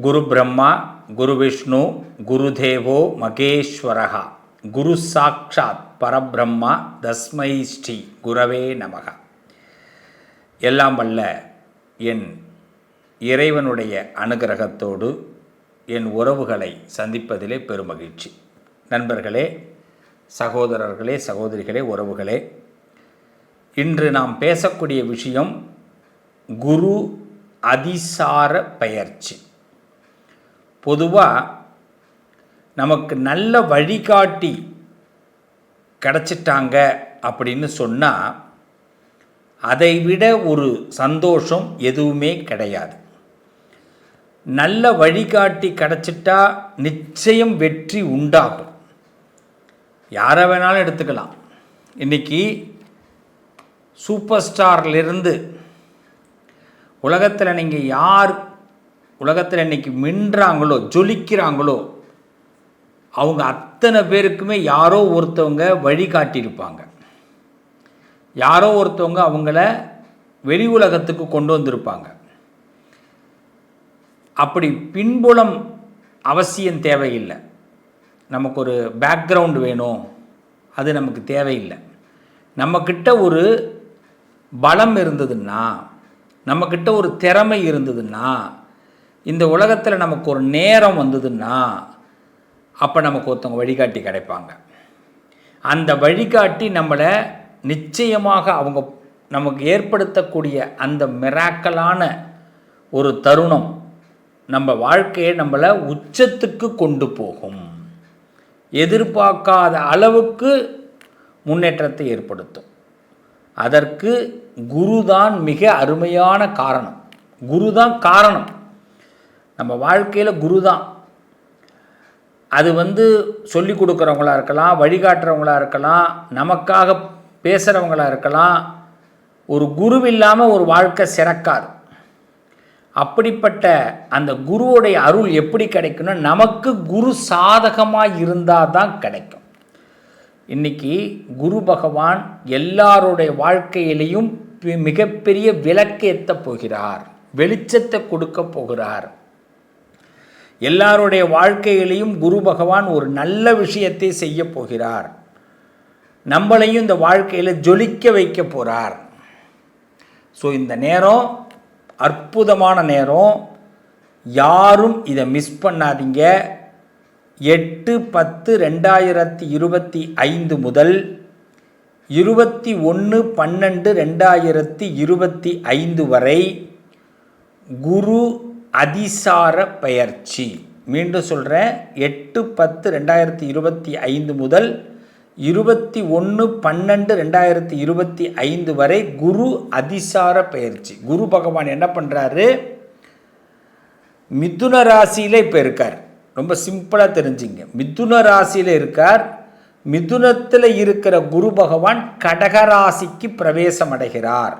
குரு பிரம்மா குரு விஷ்ணு குரு தேவோ மகேஸ்வரகா குரு சாட்சாத் பரபிரம்மா தஸ்மை ஸ்ரீ குரவே நமக. எல்லாம் வல்ல என் இறைவனுடைய அனுகிரகத்தோடு என் உறவுகளை சந்திப்பதிலே பெருமகிழ்ச்சி. நண்பர்களே சகோதரர்களே சகோதரிகளே உறவுகளே இன்று நாம் பேசக்கூடிய விஷயம் குரு அதிசார பெயர்ச்சி. பொதுவாக நமக்கு நல்ல வழிகாட்டி கிடச்சிட்டாங்க அப்படின்னு சொன்னால் அதை விட ஒரு சந்தோஷம் எதுவுமே கிடையாது. நல்ல வழிகாட்டி கிடச்சிட்டா நிச்சயம் வெற்றி உண்டாகும். யாரை வேணாலும் எடுத்துக்கலாம். இன்றைக்கி சூப்பர் ஸ்டார்லேருந்து உலகத்தில் நீங்கள் யார் உலகத்தில் இன்றைக்கி மின்றாங்களோ ஜொலிக்கிறாங்களோ அவங்க அத்தனை பேருக்குமே யாரோ ஒருத்தவங்க வழிகாட்டியிருப்பாங்க யாரோ ஒருத்தவங்க அவங்கள வெளி உலகத்துக்கு கொண்டு வந்திருப்பாங்க. அப்படி பின்புலம் அவசியம் தேவையில்லை. நமக்கு ஒரு பேக்ரவுண்ட் வேணும். அது நமக்கு தேவையில்லை. நம்மக்கிட்ட ஒரு பலம் இருந்ததுன்னா நம்மக்கிட்ட ஒரு திறமை இருந்ததுன்னா இந்த உலகத்தில் நமக்கு ஒரு நேரம் வந்ததுன்னா அப்போ நமக்கு ஒருத்தவங்க வழிகாட்டி கிடைப்பாங்க. அந்த வழிகாட்டி நம்மளை நிச்சயமாக அவங்க நமக்கு ஏற்படுத்தக்கூடிய அந்த மிராக்கலான ஒரு தருணம் நம்ம வாழ்க்கையை நம்மளை உச்சத்துக்கு கொண்டு போகும். எதிர்பார்க்காத அளவுக்கு முன்னேற்றத்தை ஏற்படுத்தும். அதற்கு குரு தான் மிக அருமையான காரணம். குரு தான் காரணம். நம்ம வாழ்க்கையில் குரு தான் அது வந்து சொல்லி கொடுக்குறவங்களாக இருக்கலாம் வழிகாட்டுறவங்களாக இருக்கலாம் நமக்காக பேசுகிறவங்களாக இருக்கலாம். ஒரு குரு இல்லாமல் ஒரு வாழ்க்கை சிறக்காது. அப்படிப்பட்ட அந்த குருவுடைய அருள் எப்படி கிடைக்கும்னா நமக்கு குரு சாதகமாக இருந்தால் தான் கிடைக்கும். இன்னைக்கு குரு பகவான் எல்லாருடைய வாழ்க்கையிலையும் மிகப்பெரிய விளக்கேற்ற போகிறார். வெளிச்சத்தை கொடுக்க போகிறார். எல்லாருடைய வாழ்க்கையிலையும் குரு பகவான் ஒரு நல்ல விஷயத்தை செய்ய போகிறார். நம்மளையும் இந்த வாழ்க்கையில் ஜொலிக்க வைக்க போகிறார் ஸோ இந்த நேரம் அற்புதமான நேரம். யாரும் இதை மிஸ் பண்ணாதீங்க. எட்டு பத்து ரெண்டாயிரத்தி இருபத்தி ஐந்து முதல் இருபத்தி ஒன்று பன்னெண்டு ரெண்டாயிரத்தி இருபத்தி ஐந்து வரை குரு அதிசார பெயர்ச்சி. மீண்டும் சொல்கிறேன் எட்டு பத்து ரெண்டாயிரத்தி இருபத்தி ஐந்து முதல் இருபத்தி ஒன்று பன்னெண்டு ரெண்டாயிரத்தி இருபத்தி ஐந்து வரை குரு அதிசார பயிற்சி குரு பகவான் என்ன பண்ணுறாரு மிதுன ராசியில் இப்போ இருக்கார். ரொம்ப சிம்பிளாக தெரிஞ்சுங்க. மிதுன ராசியில் இருக்கார். மிதுனத்தில் இருக்கிற குரு பகவான் கடக ராசிக்கு பிரவேசம் அடைகிறார்.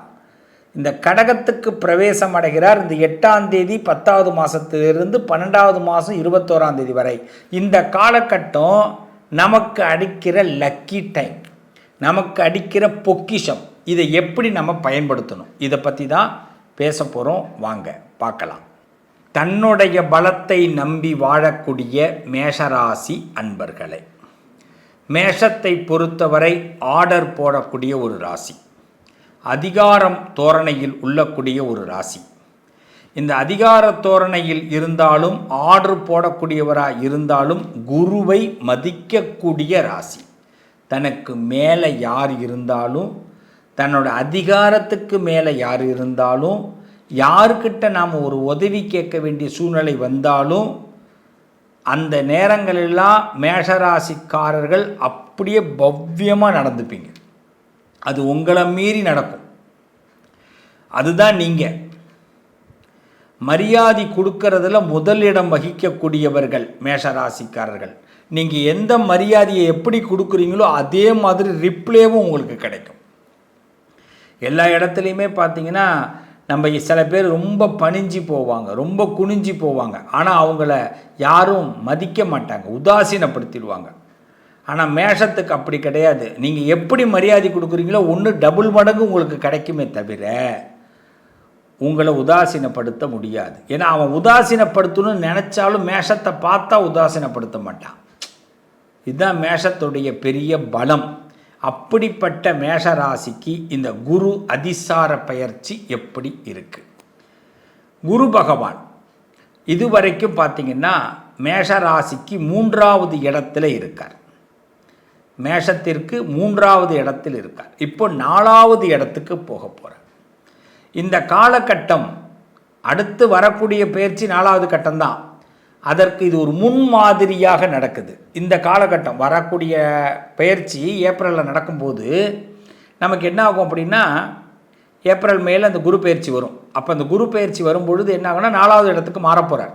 இந்த கடகத்துக்கு பிரவேசம் அடைகிறார் இந்த எட்டாம் தேதி பத்தாவது மாதத்திலிருந்து பன்னெண்டாவது மாதம் இருபத்தோராம் தேதி வரை. இந்த காலகட்டம் நமக்கு அடிக்கிற லக்கி டைம் நமக்கு அடிக்கிற பொக்கிஷம். இதை எப்படி நம்ம பயன்படுத்தணும்? இதை பற்றி தான் பேச போகிறோம் வாங்க பார்க்கலாம். தன்னுடைய பலத்தை நம்பி வாழக்கூடிய மேஷராசி அன்பர்களே மேஷத்தை பொறுத்தவரை ஆர்டர் போடக்கூடிய ஒரு ராசி. அதிகாரம் தோரணையில் உள்ளக்கூடிய ஒரு ராசி. இந்த அதிகார தோரணையில் இருந்தாலும் ஆர்டர் போடக்கூடியவராக இருந்தாலும் குருவை மதிக்கக்கூடிய ராசி. தனக்கு மேலே யார் இருந்தாலும் தன்னோட அதிகாரத்துக்கு மேலே யார் இருந்தாலும் யாருக்கிட்ட நாம் ஒரு உதவி கேட்க வேண்டிய சூழ்நிலை வந்தாலும் அந்த நேரங்களெல்லாம் மேஷராசிக்காரர்கள் அப்படியே பவ்யமாக நடந்துப்பீங்க. அது உங்களை மீறி நடக்கும். அதுதான் நீங்கள் மரியாதை கொடுக்கறதுல முதலிடம் வகிக்கக்கூடியவர்கள் மேஷராசிக்காரர்கள். நீங்கள் எந்த மரியாதையை எப்படி கொடுக்குறீங்களோ அதே மாதிரி ரிப்ளேவும் உங்களுக்கு கிடைக்கும். எல்லா இடத்துலையுமே பார்த்தீங்கன்னா நம்ம சில பேர் ரொம்ப பணிஞ்சு போவாங்க ரொம்ப குனிஞ்சு போவாங்க. ஆனால் அவங்கள யாரும் மதிக்க மாட்டாங்க உதாசீனப்படுத்திடுவாங்க. ஆனால் மேஷத்துக்கு அப்படி கிடையாது. நீங்கள் எப்படி மரியாதை கொடுக்குறீங்களோ ஒன்று டபுள் மடங்கு உங்களுக்கு கிடைக்குமே தவிர உங்களை உதாசீனப்படுத்த முடியாது. ஏன்னா அவன் உதாசீனப்படுத்தணும்னு நினச்சாலும் மேஷத்தை பார்த்தா உதாசீனப்படுத்த மாட்டான். இதுதான் மேஷத்துடைய பெரிய பலம். அப்படிப்பட்ட மேஷ ராசிக்கு இந்த குரு அதிசார பயிற்சி எப்படி இருக்குது குரு பகவான் இதுவரைக்கும் பார்த்தீங்கன்னா மேஷ ராசிக்கு மூன்றாவது இடத்துல இருக்கார். மேஷத்திற்கு மூன்றாவது இடத்தில் இருக்கார். இப்போ நாலாவது இடத்துக்கு போக போகிறார் இந்த காலகட்டம் அடுத்து வரக்கூடிய பயிற்சி நாலாவது கட்டம்தான். அதற்கு இது ஒரு முன்மாதிரியாக நடக்குது. இந்த காலகட்டம் வரக்கூடிய பயிற்சி ஏப்ரலில் நடக்கும்போது நமக்கு என்ன ஆகும் அப்படின்னா ஏப்ரல் மேலே அந்த குரு பயிற்சி வரும். அப்போ அந்த குரு பயிற்சி வரும்பொழுது என்ன ஆகும்னா நாலாவது இடத்துக்கு மாறப்போகிறார்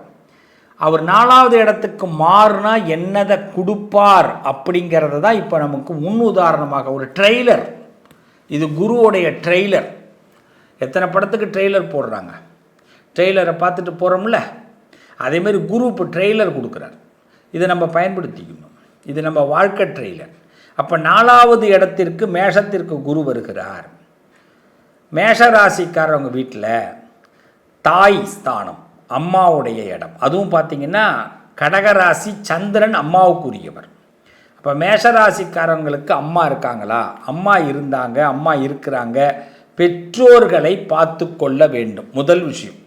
அவர் நாலாவது இடத்துக்கு மாறுனா என்னதை கொடுப்பார் அப்படிங்கிறத தான் இப்போ நமக்கு முன் உதாரணமாக ஒரு ட்ரெய்லர். இது குருவோடைய ட்ரெய்லர். எத்தனை படத்துக்கு ட்ரெய்லர் போடுறாங்க? ட்ரெய்லரை பார்த்துட்டு போகிறோம்ல அதேமாரி குரு இப்போ ட்ரெய்லர் கொடுக்குறார். இதை நம்ம பயன்படுத்திக்கணும். இது நம்ம வாழ்க்கை ட்ரெய்லர். அப்போ நாலாவது இடத்திற்கு மேஷத்திற்கு குரு வருகிறார். மேஷ ராசிக்காரவங்க வீட்டில் தாய் ஸ்தானம். அம்மாவுடைய இடம். அதுவும் பார்த்திங்கன்னா கடகராசி சந்திரன் அம்மாவுக்குரியவர். அப்போ மேஷராசிக்காரங்களுக்கு அம்மா இருக்காங்களா? அம்மா இருந்தாங்க அம்மா இருக்கிறாங்க. பெற்றோர்களை பார்த்து கொள்ள வேண்டும். முதல் விஷயம்.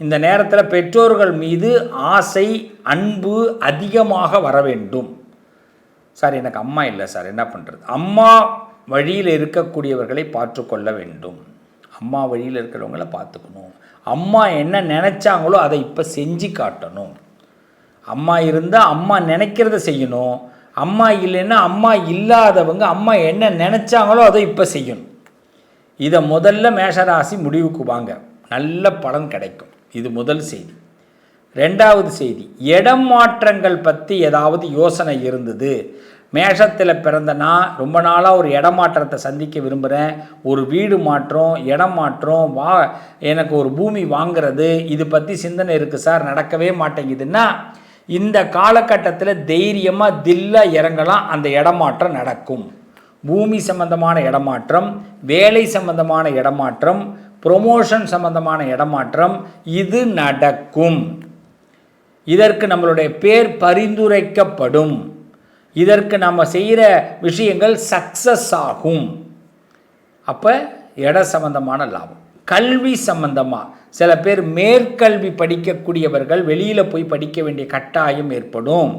இந்த நேரத்தில் பெற்றோர்கள் மீது ஆசை அன்பு அதிகமாக வர வேண்டும். சார் எனக்கு அம்மா இல்லை சார். என்ன பண்ணுறது அம்மா வழியில் இருக்கக்கூடியவர்களை பார்த்து கொள்ள வேண்டும். அம்மா வழியில் இருக்கிறவங்கள பார்த்துக்கணும். அம்மா என்ன நினச்சாங்களோ அதை இப்போ செஞ்சு காட்டணும். அம்மா இருந்தால் அம்மா நினைக்கிறத செய்யணும். அம்மா இல்லைன்னா அம்மா இல்லாதவங்க அம்மா என்ன நினச்சாங்களோ அதை இப்போ செய்யணும். இதை முதல்ல மேஷராசி முடிவுக்கு வாங்க. நல்ல பலன் கிடைக்கும். இது முதல் செய்தி. ரெண்டாவது செய்தி. இடம் மாற்றங்கள் பற்றி ஏதாவது யோசனை இருந்தது. மேஷத்தில் பிறந்தனா ரொம்ப நாளாக ஒரு இடமாற்றத்தை சந்திக்க விரும்புகிறேன் ஒரு வீடு மாற்றம் இடம் மாற்றம் வா எனக்கு ஒரு பூமி வாங்கிறது இது பற்றி சிந்தனை இருக்குது சார் நடக்கவே மாட்டேங்குதுன்னா இந்த காலகட்டத்தில் தைரியமாக தில்லாக இறங்கலாம் அந்த இடமாற்றம் நடக்கும். பூமி சம்பந்தமான இடமாற்றம் வேலை சம்பந்தமான இடமாற்றம் ப்ரொமோஷன் சம்பந்தமான இடமாற்றம் இது நடக்கும். இதற்கு நம்மளுடைய பேர் பரிந்துரைக்கப்படும். இதற்கு நம்ம செய்கிற விஷயங்கள் சக்ஸஸ் ஆகும். அப்போ இட சம்பந்தமான லாபம். கல்வி சம்பந்தமாக சில பேர் மேற்கல்வி படிக்கக்கூடியவர்கள் வெளியில் போய் படிக்க வேண்டிய கட்டாயம் ஏற்படும்.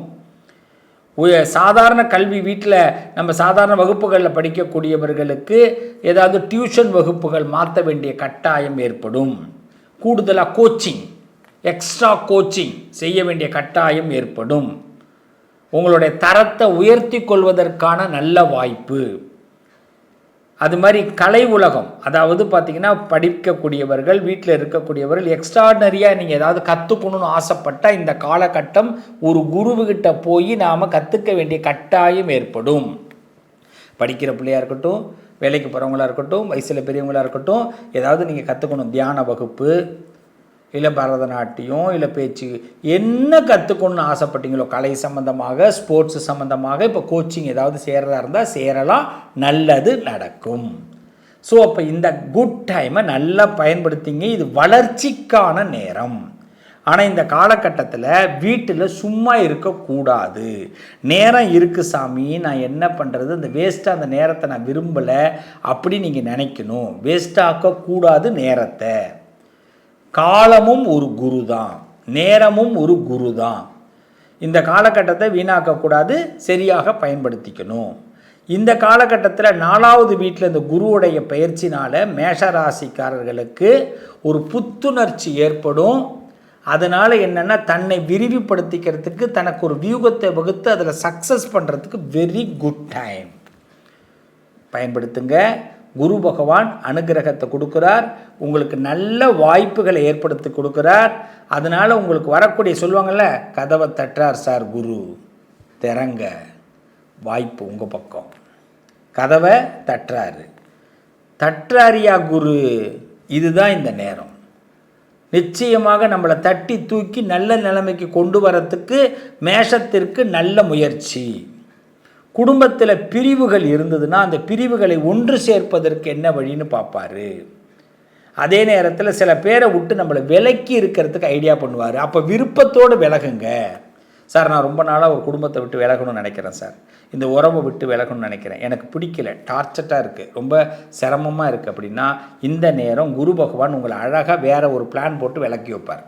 சாதாரண கல்வி வீட்டில் நம்ம சாதாரண வகுப்புகளில் படிக்கக்கூடியவர்களுக்கு ஏதாவது டியூஷன் வகுப்புகள் மாற்ற வேண்டிய கட்டாயம் ஏற்படும். கூடுதலாக கோச்சிங் எக்ஸ்ட்ரா கோச்சிங் செய்ய வேண்டிய கட்டாயம் ஏற்படும். உங்களுடைய தரத்தை உயர்த்தி கொள்வதற்கான நல்ல வாய்ப்பு. அது மாதிரி கலை உலகம் அதாவது பார்த்திங்கன்னா படிக்கக்கூடியவர்கள் வீட்டில் இருக்கக்கூடியவர்கள் எக்ஸ்ட்ராடனரியாக நீங்கள் ஏதாவது கற்றுக்கணும்னு ஆசைப்பட்டால் இந்த காலகட்டம் ஒரு குருவுகிட்ட போய் நாம் கற்றுக்க வேண்டிய கட்டாயம் ஏற்படும். படிக்கிற பிள்ளையாக இருக்கட்டும் வேலைக்கு போகிறவங்களாக இருக்கட்டும் வயசில் பெரியவங்களாக இருக்கட்டும் ஏதாவது நீங்கள் கற்றுக்கணும் தியான வகுப்பு இல்லை பரதநாட்டியம் இல்லை பேச்சு என்ன கற்றுக்கணும்னு ஆசைப்பட்டீங்களோ கலை சம்மந்தமாக ஸ்போர்ட்ஸ் சம்மந்தமாக இப்போ கோச்சிங் ஏதாவது சேரதா இருந்தால் சேரலாம் நல்லது நடக்கும். ஸோ அப்போ இந்த குட் டைமை நல்லா பயன்படுத்திங்க இது வளர்ச்சிக்கான நேரம். ஆனால் இந்த காலகட்டத்தில் வீட்டில் சும்மா இருக்கக்கூடாது. நேரம் இருக்குது சாமி நான் என்ன பண்ணுறது அந்த வேஸ்ட்டாக அந்த நேரத்தை நான் விரும்பலை அப்படி நீங்கள் நினைக்கணும். வேஸ்ட்டாக்கக்கூடாது நேரத்தை. காலமும் ஒரு குரு தான் நேரமும் ஒரு குரு தான் இந்த காலகட்டத்தை வீணாக்கக்கூடாது சரியாக பயன்படுத்திக்கணும். இந்த காலகட்டத்தில் நாலாவது வீட்டில் இந்த குருவுடைய பயிற்சினால் மேஷராசிக்காரர்களுக்கு ஒரு புத்துணர்ச்சி ஏற்படும். அதனால் என்னென்னா தன்னை விரிவுபடுத்திக்கிறதுக்கு தனக்கு ஒரு வியூகத்தை வகுத்து அதில் சக்ஸஸ் பண்ணுறதுக்கு வெரி குட் டைம் பயன்படுத்துங்க. குரு பகவான் அனுகிரகத்தை கொடுக்குறார். உங்களுக்கு நல்ல வாய்ப்புகளை ஏற்படுத்தி கொடுக்குறார். அதனால் உங்களுக்கு வரக்கூடிய சொல்லுவாங்கள்ல கதவை தட்டார் சார் குரு. திறங்க. வாய்ப்பு உங்கள் பக்கம். கதவை தட்டுறாரு. தட்டுறாரியா குரு? இதுதான் இந்த நேரம். நிச்சயமாக நம்மளை தட்டி தூக்கி நல்ல நிலைமைக்கு கொண்டு வரத்துக்கு மேஷத்திற்கு நல்ல முயற்சி. குடும்பத்தில் பிரிவுகள் இருந்ததுன்னா அந்த பிரிவுகளை ஒன்று சேர்ப்பதற்கு என்ன வழின்னு பார்ப்பாரு. அதே நேரத்தில் சில பேரை விட்டு நம்மளை விலக்கி இருக்கிறதுக்கு ஐடியா பண்ணுவார். அப்போ விருப்பத்தோடு விலகுங்க. சார் நான் ரொம்ப நாளாக ஒரு குடும்பத்தை விட்டு விலகணும்னு நினைக்கிறேன் சார். இந்த உறவை விட்டு விலகணும்னு நினைக்கிறேன். எனக்கு பிடிக்கல. டார்ச்சர்ட்டாக இருக்குது ரொம்ப சிரமமாக இருக்குது அப்படின்னா இந்த நேரம் குரு பகவான் உங்களை அழகாக வேறு ஒரு பிளான் போட்டு விலக்கி வைப்பார்.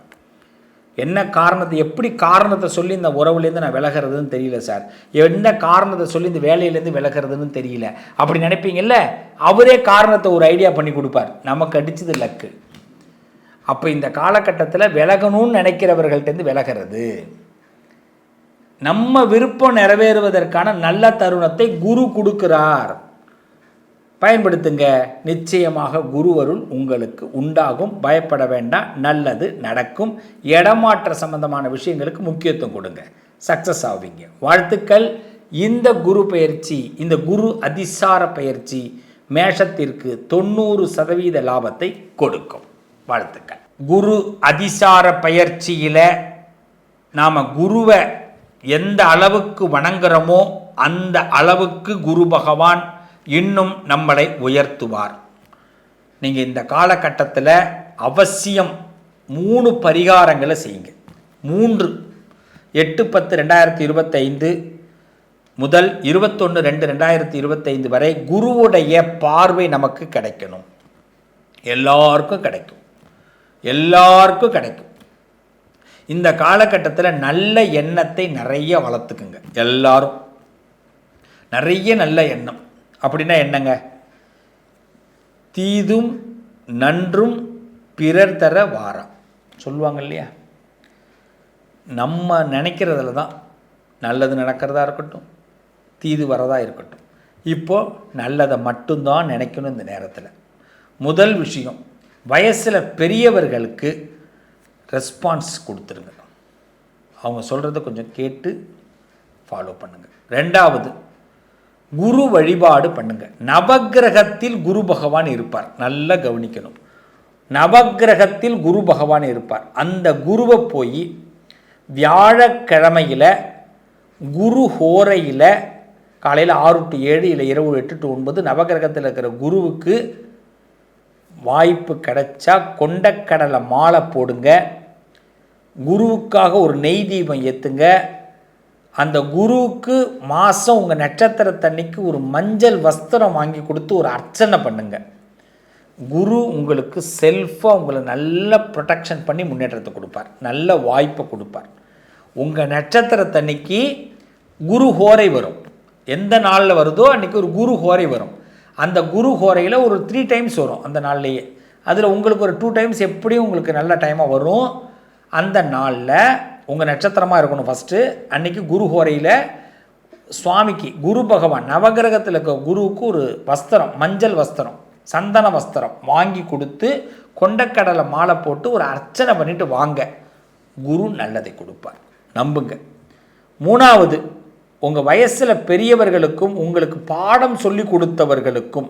என்ன காரணத்தை எப்படி காரணத்தை சொல்லி இந்த உறவுலேருந்து நான் விலகிறதுன்னு தெரியல சார். என்ன காரணத்தை சொல்லி இந்த வேலையிலேருந்து விலகிறதுன்னு தெரியல. அப்படி நினைப்பீங்கல்ல? அவரே காரணத்தை ஒரு ஐடியா பண்ணி கொடுப்பார். நமக்கு அடிச்சது லக்கு. அப்போ இந்த காலகட்டத்தில் விலகணும்னு நினைக்கிறவர்கள்ட்டேருந்து விலகிறது. நம்ம விருப்பம் நிறைவேறுவதற்கான நல்ல தருணத்தை குரு கொடுக்கிறார். பயன்படுத்துங்க. நிச்சயமாக குருவருள் உங்களுக்கு உண்டாகும். பயப்பட வேண்டாம். நல்லது நடக்கும். இடமாற்ற சம்பந்தமான விஷயங்களுக்கு முக்கியத்துவம் கொடுங்க. சக்ஸஸ் ஆவீங்க. வாழ்த்துக்கள். இந்த குரு பயிற்சி இந்த குரு அதிசார பயிற்சி மேஷத்திற்கு தொண்ணூறு சதவீத லாபத்தை கொடுக்கும். வாழ்த்துக்கள். குரு அதிசார பயிற்சியில் நாம் குருவை எந்த அளவுக்கு வணங்குறோமோ அந்த அளவுக்கு குரு பகவான் இன்னும் நம்மளை உயர்த்துவார். நீங்கள் இந்த காலகட்டத்தில் அவசியம் மூணு பரிகாரங்களை செய்யுங்க. மூன்று. எட்டு பத்து ரெண்டாயிரத்தி இருபத்தைந்து முதல் இருபத்தொன்று ரெண்டு ரெண்டாயிரத்தி இருபத்தைந்து வரை குருவுடைய பார்வை நமக்கு கிடைக்கணும். எல்லாருக்கும் கிடைக்கும். எல்லாருக்கும் கிடைக்கும். இந்த காலகட்டத்தில் நல்ல எண்ணத்தை நிறைய வளர்த்துக்குங்க. எல்லாரும். நிறைய நல்ல எண்ணம். அப்படின்னா என்னங்க? தீதும் நன்றும் பிறர் தர வாரம். சொல்லுவாங்க இல்லையா? நம்ம நினைக்கிறதுல தான் நல்லது நடக்கிறதா இருக்கட்டும் தீது வரதா இருக்கட்டும். இப்போது நல்லதை மட்டும்தான் நினைக்கணும் இந்த நேரத்தில். முதல் விஷயம் வயசில் பெரியவர்களுக்கு ரெஸ்பான்ஸ் கொடுத்துருங்க. அவங்க சொல்கிறத கொஞ்சம் கேட்டு ஃபாலோ பண்ணுங்கள் ரெண்டாவது குரு வழிபாடு பண்ணுங்க. நவகிரகத்தில் குரு பகவான் இருப்பார். நல்லா கவனிக்கணும். நவகிரகத்தில் குரு பகவான் இருப்பார். அந்த குருவை போய் வியாழக்கிழமையில் குரு ஹோரையில் காலையில் ஆறு டு ஏழு இல்லை இரவு எட்டு டு ஒன்பது நவகிரகத்தில் இருக்கிற குருவுக்கு வாய்ப்பு கிடைச்சா கொண்டக்கடலை மாலை போடுங்க. குருவுக்காக ஒரு நெய் தீபம் ஏற்றுங்க அந்த குருவுக்கு மாதம் உங்கள் நட்சத்திரத்தன்னைக்கு ஒரு மஞ்சள் வஸ்திரம் வாங்கி கொடுத்து ஒரு அர்ச்சனை பண்ணுங்கள் குரு உங்களுக்கு செல்ஃபாக உங்களை நல்ல ப்ரொடெக்ஷன் பண்ணி முன்னேற்றத்தை கொடுப்பார். நல்ல வாய்ப்பை கொடுப்பார். உங்கள் நட்சத்திரத்தன்னைக்கு குரு ஹோரை வரும். எந்த நாளில் வருதோ அன்றைக்கி ஒரு குரு ஹோரை வரும். அந்த குரு ஹோரையில் ஒரு த்ரீ டைம்ஸ் வரும் அந்த நாள்லேயே. அதில் உங்களுக்கு ஒரு டூ டைம்ஸ் எப்படியும் உங்களுக்கு நல்ல டைமாக வரும். அந்த நாளில் உங்கள் நட்சத்திரமாக இருக்கணும் ஃபஸ்ட்டு அன்றைக்கி குரு ஹோரையில் சுவாமிக்கு குரு பகவான் நவகிரகத்தில் இருக்க குருவுக்கு ஒரு வஸ்திரம் மஞ்சள் வஸ்திரம் சந்தன வஸ்திரம் வாங்கி கொடுத்து கொண்டக்கடலை மாலை போட்டு ஒரு அர்ச்சனை பண்ணிட்டு வாங்க. குரு நல்லதை கொடுப்பார். நம்புங்க. மூணாவது உங்கள் வயசில் பெரியவர்களுக்கும் உங்களுக்கு பாடம் சொல்லி கொடுத்தவர்களுக்கும்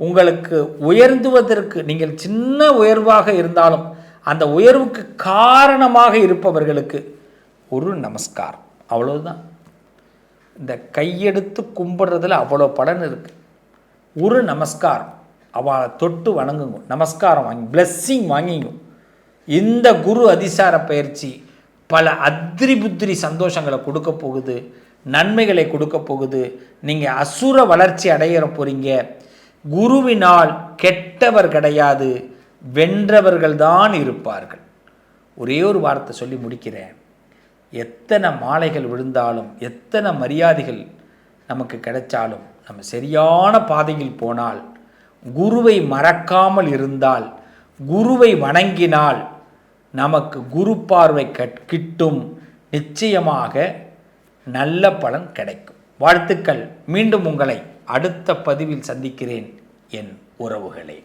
உங்களுக்கு உயர்ந்துவதற்கு நீங்கள் சின்ன உயர்வாக இருந்தாலும் அந்த உயர்வுக்கு காரணமாக இருப்பவர்களுக்கு ஒரு நமஸ்காரம். அவ்வளவுதான். இந்த கையெடுத்து கும்பிட்றதுல அவ்வளோ பலன் இருக்குது ஒரு நமஸ்காரம். அவளை தொட்டு வணங்குங்க. நமஸ்காரம் வாங்கி பிளஸ்ஸிங் வாங்கிங்க. இந்த குரு அதிசார பயிற்சி பல அத்திரி புத்திரி சந்தோஷங்களை கொடுக்க போகுது. நன்மைகளை கொடுக்க போகுது. நீங்கள் அசுர வளர்ச்சி அடையிற போகிறீங்க குருவினால் கெட்டவர் கிடையாது. வென்றவர்கள்தான் இருப்பார்கள். ஒரே ஒரு வார்த்தை சொல்லி முடிக்கிறேன். எத்தனை மாலைகள் விழுந்தாலும் எத்தனை மரியாதைகள் நமக்கு கிடைச்சாலும் நம்ம சரியான பாதையில் போனால் குருவை மறக்காமல் இருந்தால் குருவை வணங்கினால் நமக்கு குரு பார்வை கிட்டும். நிச்சயமாக நல்ல பலன் கிடைக்கும். வாழ்த்துக்கள். மீண்டும் உங்களை அடுத்த பதிவில் சந்திக்கிறேன். என் உறவுகளே.